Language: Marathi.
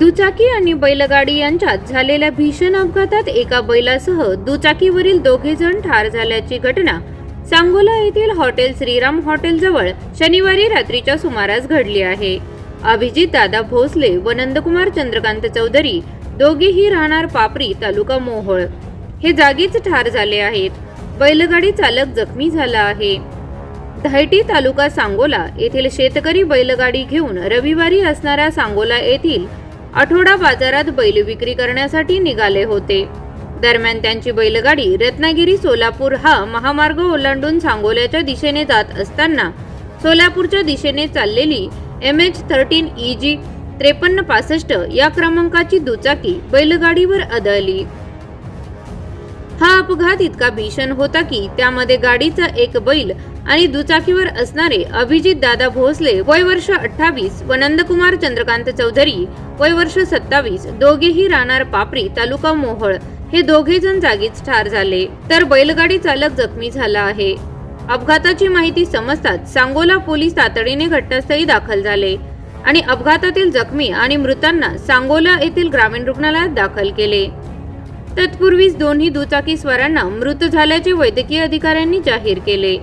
दुचाकी आणि बैलगाडी यांच्यात झालेल्या भीषण अपघातात एका बैलासह दुचाकीवरील दोघे जण ठार झाल्याची घटना सांगोला येथील हॉटेल श्रीराम हॉटेलजवळ शनिवारी रात्रीच्या सुमारास घडली आहे. अभिजित दादा भोसले व नंदकुमार चंद्रकांत चौधरी दोघेही राहणार पापरी तालुका मोहोळ. हे जागीच ठार झाले आहेत. बैलगाडी चालक जखमी झाला आहे. धायटी तालुका सांगोला येथील शेतकरी बैलगाडी घेऊन रविवारी असणाऱ्या सांगोला येथील आठवडा बाजारात बैल विक्री करण्यासाठी निघाले होते. दरम्यान त्यांची बैलगाडी रत्नागिरी सोलापूर हा महामार्ग ओलांडून सांगोल्याच्या दिशेने जात असताना सोलापूरच्या दिशेने चाललेली M H thirteen E G त्रेपन्न पासष्ट या क्रमांकाची दुचाकी बैलगाडीवर आदळली. अपघात इतका भीषण होता की त्यामध्ये गाडीचा एक बैल आणि दुचाकीवर असणारे अभिजित दादा भोसले वय वर्ष अठ्ठावीस व नंदकुमार चंद्रकांत चौधरी वय वर्ष सत्तावीस दोघेही राहणार पापरी तालुका मोहळ. हे दोघे जण जागीच ठार झाले. तर बैलगाडी चालक जखमी झाला आहे. अपघाताची माहिती समजताच सांगोला पोलीस तातडीने घटनास्थळी दाखल झाले आणि अपघातातील जखमी आणि मृतांना सांगोला येथील ग्रामीण रुग्णालयात दाखल केले. तत्पूर्वीच दोन्ही दुचाकी स्वारांना मृत झाल्याचे वैद्यकीय अधिकाऱ्यांनी जाहीर केले.